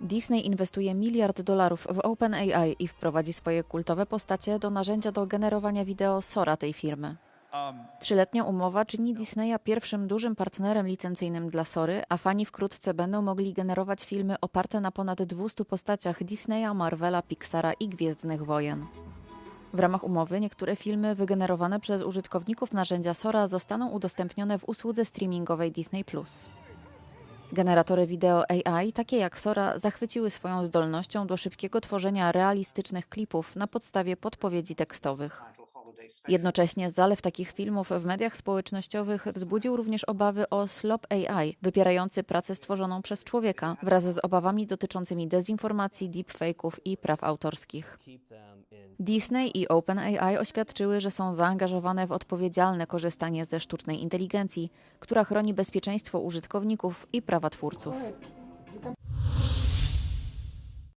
Disney inwestuje miliard dolarów w OpenAI i wprowadzi swoje kultowe postacie do narzędzia do generowania wideo Sora tej firmy. Trzyletnia umowa czyni Disneya pierwszym dużym partnerem licencyjnym dla Sory, a fani wkrótce będą mogli generować filmy oparte na ponad 200 postaciach Disneya, Marvela, Pixara i Gwiezdnych Wojen. W ramach umowy niektóre filmy wygenerowane przez użytkowników narzędzia Sora zostaną udostępnione w usłudze streamingowej Disney+. Generatory wideo AI, takie jak Sora, zachwyciły swoją zdolnością do szybkiego tworzenia realistycznych klipów na podstawie podpowiedzi tekstowych. Jednocześnie zalew takich filmów w mediach społecznościowych wzbudził również obawy o slop AI, wypierający pracę stworzoną przez człowieka, wraz z obawami dotyczącymi dezinformacji, deepfake'ów i praw autorskich. Disney i OpenAI oświadczyły, że są zaangażowane w odpowiedzialne korzystanie ze sztucznej inteligencji, która chroni bezpieczeństwo użytkowników i prawa twórców.